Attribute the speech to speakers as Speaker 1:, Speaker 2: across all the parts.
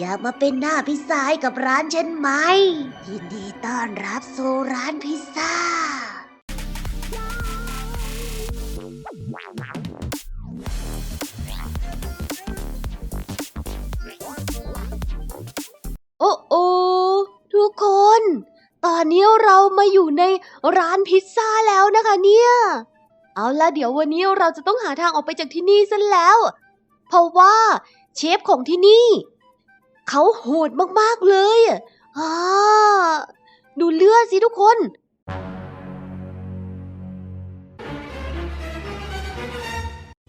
Speaker 1: อยากมาเป็นหน้าพิซซ่าให้กับร้านฉันไหม ยินดีต้อนรับสู่ร้านพิซซ่า
Speaker 2: โอ้โอทุกคน ตอนนี้เรามาอยู่ในร้านพิซซ่าแล้วนะคะเนี่ย เอาละเดี๋ยววันนี้เราจะต้องหาทางออกไปจากที่นี่ซะแล้ว เพราะว่าเชฟของที่นี่ เขาโหดมาก ๆ เลยอ่าดูเลือดสิทุกคน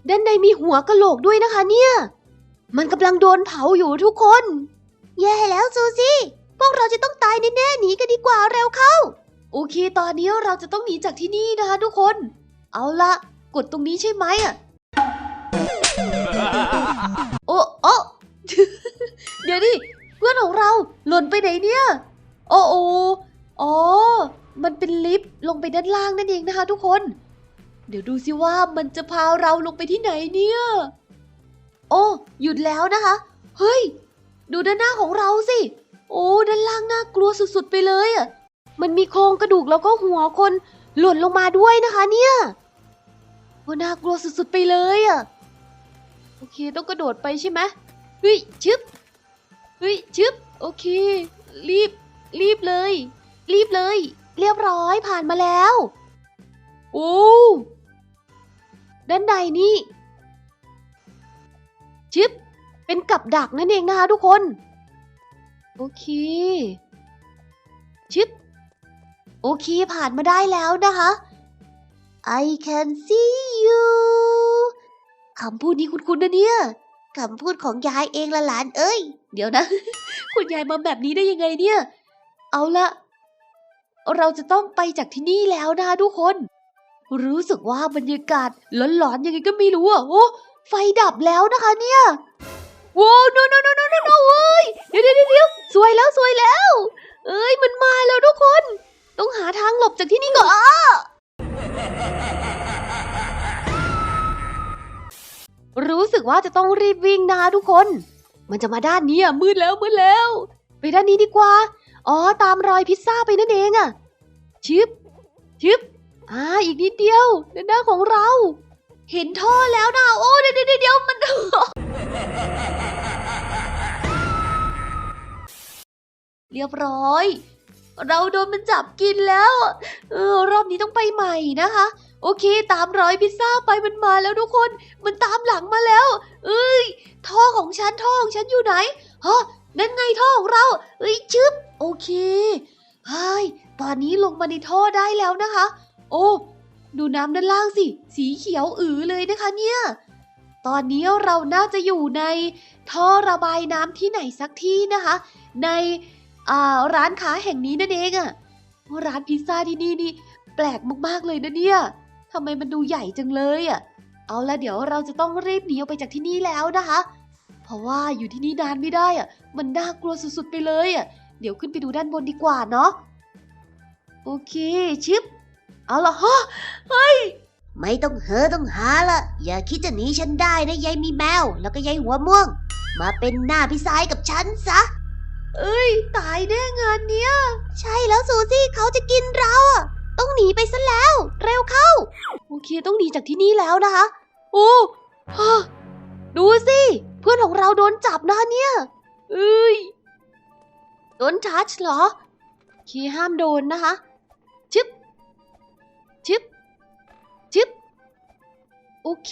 Speaker 2: ด้านในมีหัวกะโหลกด้วยนะคะเนี่ย มันกำลังโดนเผาอยู่ทุกคน แย่แล้วซูซี่ พวกเราจะต้องตายแน่ๆหนีกันดีกว่าเร็วเข้า โอเค ตอนนี้เราจะต้องหนีจากที่นี่นะคะทุกคน เอาละกดตรงนี้ใช่ไหมอะ โอ้โอ้ เดี๋ยวดิเพื่อนของเราหล่นไปไหนเนี่ย โอ้โออ๋อ มันเป็นลิฟต์ลงไปด้านล่างนั่นเองนะคะทุกคน เดี๋ยวดูสิว่ามันจะพาเราลงไปที่ไหนเนี่ย โอ้หยุดแล้วนะคะ เฮ้ย ดูด้านหน้าของเราสิ โอ้ด้านล่างน่ากลัวสุดๆไปเลยอะ มันมีโครงกระดูกแล้วก็หัวคนหล่นลงมาด้วยนะคะเนี่ยโอ้น่ากลัวสุดๆไปเลยอะ โอเคต้องกระโดดไปใช่ไหม เฮ้ยชึบเฮ้ยชึบโอเค รีบ รีบเลย รีบเลย เรียบร้อยผ่านมาแล้วโอ้ด้านในนี่ชึบเป็นกับดักนั่นเองนะคะทุกคน โอเคชึบโอเคผ่านมาได้แล้วนะคะ I can see you คำพูดนี้คุ้นๆนะเนี่ย คำพูดของยายเองละหลานเอ้ย เดี๋ยวนะ คุณยายมาแบบนี้ได้ยังไงเนี่ย เอาละ เราจะต้องไปจากที่นี่แล้วนะทุกคน รู้สึกว่าบรรยากาศหลอนๆยังไงก็ไม่รู้อะโอ้ไฟดับแล้วนะคะเนี่ยโว้โนโนโนโนโนโนเว้ยเดี๋ยวเดี๋ยวเดี๋ยวสวยแล้วสวยแล้ว เอ้ยมันมาแล้วทุกคน ต้องหาทางหลบจากที่นี่ก่อน รู้สึกว่าจะต้องรีบวิ่งนะทุกคน มันจะมาด้านนี้อะมืดแล้วมืดแล้ว ไปด้านนี้ดีกว่า อ๋อตามรอยพิซซ่าไปนั่นเองอะ ชิปชิปอ่าอีกนิดเดียวด้านหน้าของเรา เห็นท่อแล้วนะโอ้เดี๋ยวเดี๋ยวเดี๋ยวมันเรียบร้อย เราโดนมันจับกินแล้ว เออรอบนี้ต้องไปใหม่นะคะ โอเค ตามรอยพิซซ่าไปมันมาแล้วทุกคน มันตามหลังมาแล้ว เอ้ย ท่อของฉันท่อของฉันอยู่ไหนฮะนั่นไงท่อของเรา เอ้ยชึบ โอเคเฮ้ยตอนนี้ลงมาในท่อได้แล้วนะคะ โอ้ดูน้ำด้านล่างสิ สีเขียวอือเลยนะคะเนี่ย ตอนนี้เราน่าจะอยู่ในท่อระบายน้ำที่ไหนสักที่นะคะ ในอ่าร้านค้าแห่งนี้นั่นเองอะร้านพิซซ่าที่นี่นี่แปลกมากๆเลยนะเนี่ย ทำไมมันดูใหญ่จังเลยอะเอาละเดี๋ยวเราจะต้องรีบหนีออกไปจากที่นี่แล้วนะคะ เพราะว่าอยู่ที่นี่นานไม่ได้อะมันน่ากลัวสุดๆไปเลยอะเดี๋ยวขึ้นไปดูด้านบนดีกว่าเนาะ โอเคชิป เอาละฮะเฮ้ย
Speaker 1: ไม่ต้องเฮอต้องหาละ อย่าคิดจะหนีฉันได้นะยายมีแมว แล้วก็ยายหัวม่วง มาเป็นหน้าพิซซ่าให้กับฉันซะ
Speaker 2: เอ้ย ตายแน่งานเนี้ย
Speaker 1: ใช่แล้วซูซี่เขาจะกินเราอะ ต้องหนีไปซะแล้ว เร็วเข้า
Speaker 2: โอเคต้องหนีจากที่นี่แล้วนะคะ โอ้ฮะดูสิ เพื่อนของเราโดนจับนะเนี่ยเอ้ยโดนทัชเหรอโอเคห้ามโดนนะคะชึบชึบชึบโอเค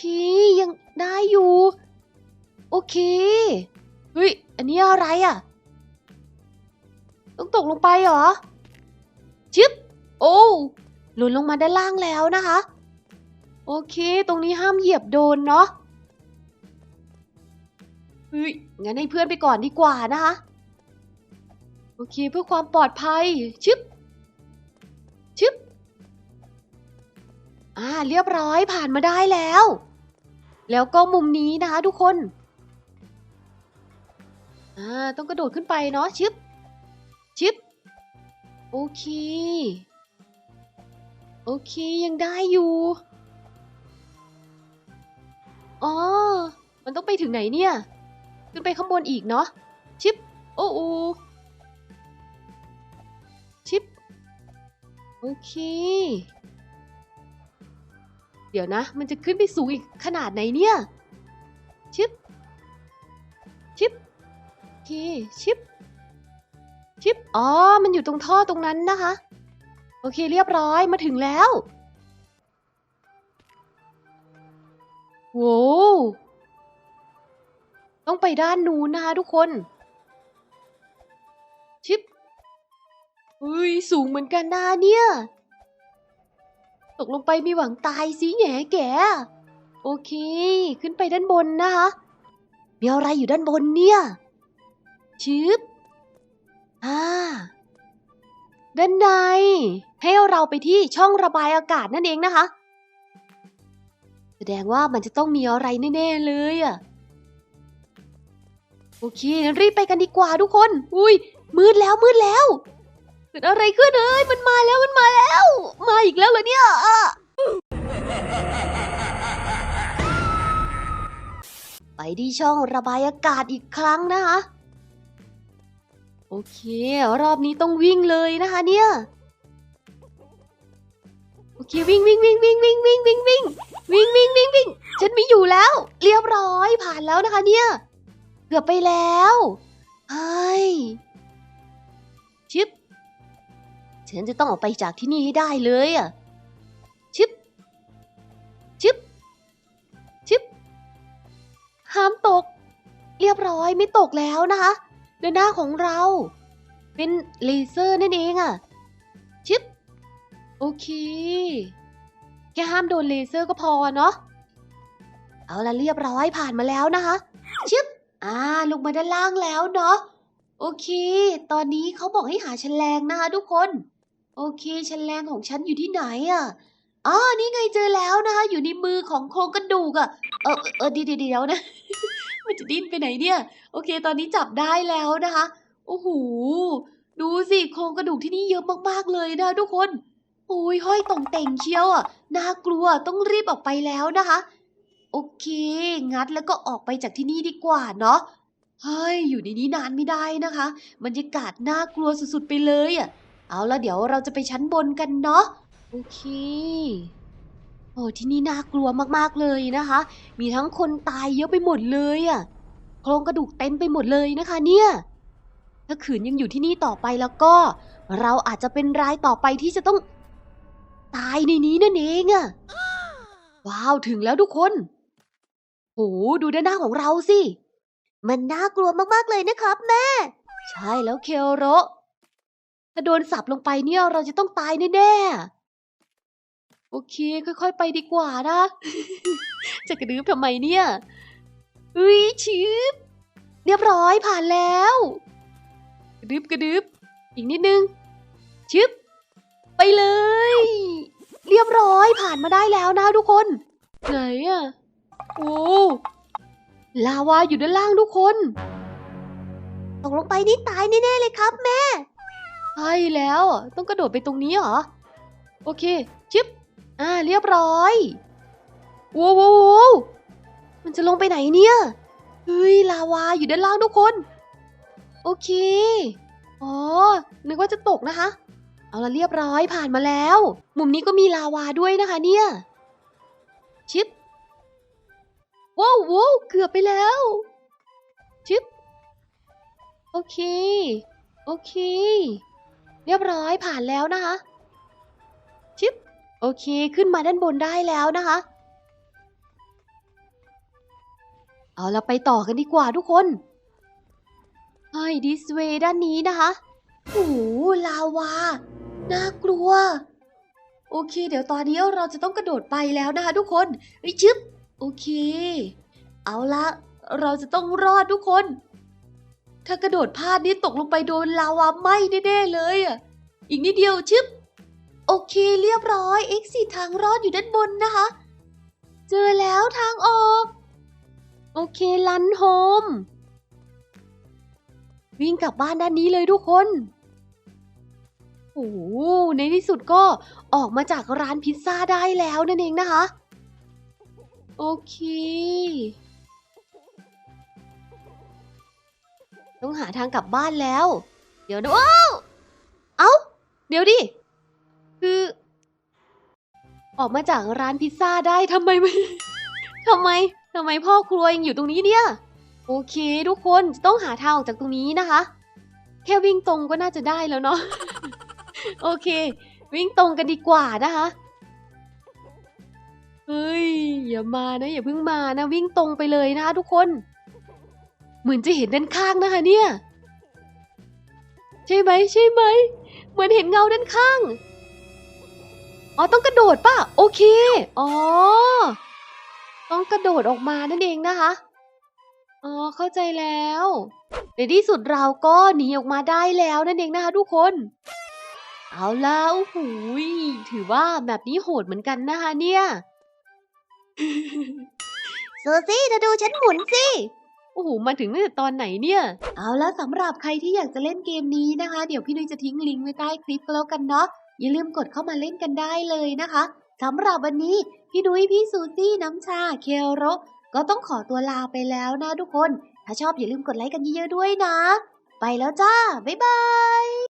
Speaker 2: ยังได้อยู่ โอเค เฮ้ย อันนี้อะไรอะ ต้องตกลงไปเหรอ หล่นลงมาด้านล่างแล้วนะคะ โอเค ตรงนี้ห้ามเหยียบโดนเนาะเฮ้ยงั้นให้เพื่อนไปก่อนดีกว่านะคะ โอเคเพื่อความปลอดภัย ชึบ ชึบ อ่า เรียบร้อยผ่านมาได้แล้ว แล้วก็มุมนี้นะคะทุกคน อ่า ต้องกระโดดขึ้นไปเนาะ ชึบ ชึบ โอเค โอเคยังได้อยู่ อ๋อ มันต้องไปถึงไหนเนี่ย ขึ้นไปข้างบนอีกเนาะ ชิป โอ้โอชิป โอเค เดี๋ยวนะ มันจะขึ้นไปสูงอีกขนาดไหนเนี่ย ชิป ชิป โอเค ชิป ชิป อ๋อ มันอยู่ตรงท่อตรงนั้นนะคะ โอเคเรียบร้อยมาถึงแล้วโว้ต้องไปด้านนู้นนะคะทุกคน ชิปเฮ้ยสูงเหมือนกันนะเนี่ย ตกลงไปมีหวังตายสิแง่แก โอเค ขึ้นไปด้านบนนะคะ มีอะไรอยู่ด้านบนเนี่ย ชิป ด้านใน ให้เราไปที่ช่องระบายอากาศนั่นเองนะคะ แสดงว่ามันจะต้องมีอะไรแน่ๆเลยอะโอเคงั้นรีบไปกันดีกว่าทุกคน อุ้ยมืดแล้วมืดแล้ว เกิดอะไรขึ้นเอ้ยมันมาแล้วมันมาแล้ว มาอีกแล้วเหรอเนี่ยไปที่ช่องระบายอากาศอีกครั้งนะคะ โอเค รอบนี้ต้องวิ่งเลยนะคะเนี่ย โอเควิ่งวิ่งวิ่งวิ่งวิ่งวิ่งวิ่งวิ่งวิ่งวิ่งวิ่งวิ่งฉันไม่อยู่แล้ว เรียบร้อยผ่านแล้วนะคะเนี่ย เกือบไปแล้วเฮ้ชิป ฉันจะต้องออกไปจากที่นี่ให้ได้เลยอะชิป ชิป ชิป ห้ามตก เรียบร้อยไม่ตกแล้วนะคะ เดินหน้าของเรา เป็นเลเซอร์นั่นเองอะชิปโอเค แค่ห้ามโดนเลเซอร์ก็พอเนาะเอาละเรียบร้อยผ่านมาแล้วนะคะชิปอ่าลงมาด้านล่างแล้วเนาะโอเค ตอนนี้เขาบอกให้หาแฉลงนะคะทุกคน โอเคแฉลงของฉันอยู่ที่ไหนอะอ๋อนี่ไงเจอแล้วนะคะ อยู่ในมือของโครงกระดูกอะเออเออเออเดี๋ยวเดี๋ยวนะ มันจะดิ้นไปไหนเนี่ย โอเค ตอนนี้จับได้แล้วนะคะ โอ้โห ดูสิโครงกระดูกที่นี่เยอะมากๆเลยนะทุกคนโอ้ยห้อยต่องแต่งเชียวอะ น่ากลัว ต้องรีบออกไปแล้วนะคะ โอเค งัดแล้วก็ออกไปจากที่นี่ดีกว่าเนาะ เฮ้ย อยู่ในนี้นานไม่ได้นะคะ บรรยากาศน่ากลัวสุดๆไปเลยอะ เอาละเดี๋ยวเราจะไปชั้นบนกันเนาะ โอเค โอ้ที่นี่น่ากลัวมากๆเลยนะคะ มีทั้งคนตายเยอะไปหมดเลยอะโครงกระดูกเต็มไปหมดเลยนะคะ เนี่ย ถ้าขืนยังอยู่ที่นี่ต่อไปแล้วก็ เราอาจจะเป็นรายต่อไปที่จะต้อง ตายในนี้นั่นเองอะว้าวถึงแล้วทุกคนโหดูด้านหน้าของเราสิ
Speaker 1: มันน่ากลัวมากๆเลยนะครับ แม่
Speaker 2: ใช่แล้วเคโรถ้าโดนสับลงไปเนี่ยเราจะต้องตายแน่ๆ โอเค ค่อยๆ ไปดีกว่านะ จะกระดืบทำไมเนี่ยเฮ้ยชิบเรียบร้อยผ่านแล้ว กระดึบกระดึบอีกนิดนึง ชึบ ไปเลย เรียบร้อยผ่านมาได้แล้วนะทุกคน ไหนอะโอ้ลาวาอยู่ด้านล่างทุกคน
Speaker 1: ตกลงไปนี่ตายแน่ๆเลยครับแม่
Speaker 2: ใช่แล้ว ต้องกระโดดไปตรงนี้เหรอ โอเค ชิป อ่าเรียบร้อยว้าวว้าวมันจะลงไปไหนเนี่ย เฮ้ย ลาวาอยู่ด้านล่างทุกคน โอเค อ๋อ นึกว่าจะตกนะคะ เอาละเรียบร้อยผ่านมาแล้ว มุมนี้ก็มีลาวาด้วยนะคะเนี่ย ชิปว้าวว้าวเกือบไปแล้ว ชิปโอเค โอเค เรียบร้อยผ่านแล้วนะคะ ชิป โอเค ขึ้นมาด้านบนได้แล้วนะคะ เอาเราไปต่อกันดีกว่าทุกคนเฮ้ดิสเวด้านนี้นะคะโอ้โหลาวา น่ากลัว โอเค เดี๋ยวตอนนี้เราจะต้องกระโดดไปแล้วนะคะทุกคนเฮ้ยชึบโอเค เอาละเราจะต้องรอดทุกคน ถ้ากระโดดพลาดนี่ตกลงไปโดนลาวาไหม้แน่ๆเลยอะ อีกนิดเดียวชึบ โอเคเรียบร้อย exit ทางรอดอยู่ด้านบนนะคะ เจอแล้วทางออก โอเคลันโฮม วิ่งกลับบ้านด้านนี้เลยทุกคน โอ้ในที่สุดก็ออกมาจากร้านพิซซ่าได้แล้วนั่นเองนะคะ โอเค ต้องหาทางกลับบ้านแล้ว เดี๋ยวนะว้า เอ้า เดี๋ยวดิ คือ ออกมาจากร้านพิซซ่าได้ทำไมไม่ทำไมทำไมพ่อครัวยังอยู่ตรงนี้เนี่ย โอเค ทุกคนต้องหาทางออกจากตรงนี้นะคะ แค่วิ่งตรงก็น่าจะได้แล้วเนาะโอเค วิ่งตรงกันดีกว่านะคะเฮ้ยอย่ามานะอย่าเพิ่งมานะ วิ่งตรงไปเลยนะคะทุกคน เหมือนจะเห็นด้านข้างนะคะเนี่ย ใช่ไหมใช่ไหมเหมือนเห็นเงาด้านข้าง อ๋อต้องกระโดดป่ะ โอเค อ๋อ ต้องกระโดดออกมานั่นเองนะคะ อ๋อ เข้าใจแล้ว ในที่สุดเราก็หนีออกมาได้แล้วนั่นเองนะคะทุกคน เอาแล้วหูยถือว่าแบบนี้โหดเหมือนกันนะคะเนี่ย
Speaker 1: ซูซี่เธอดูฉันหมุนสิ
Speaker 2: โอ้โห มาถึงตั้งแต่ตอนไหนเนี่ย เอาละสำหรับใครที่อยากจะเล่นเกมนี้นะคะ เดี๋ยวพี่นุ้ยจะทิ้งลิงก์ไว้ใต้คลิปก็แล้วกันเนาะ อย่าลืมกดเข้ามาเล่นกันได้เลยนะคะสำหรับวันนี้พี่ดุ้ยพี่ซูซี่น้ำชาเคโรก็ต้องขอตัวลาไปแล้วนะทุกคน ถ้าชอบอย่าลืมกดไลค์กันเยอะๆด้วยนะ ไปแล้วจ้า บ๊ายบาย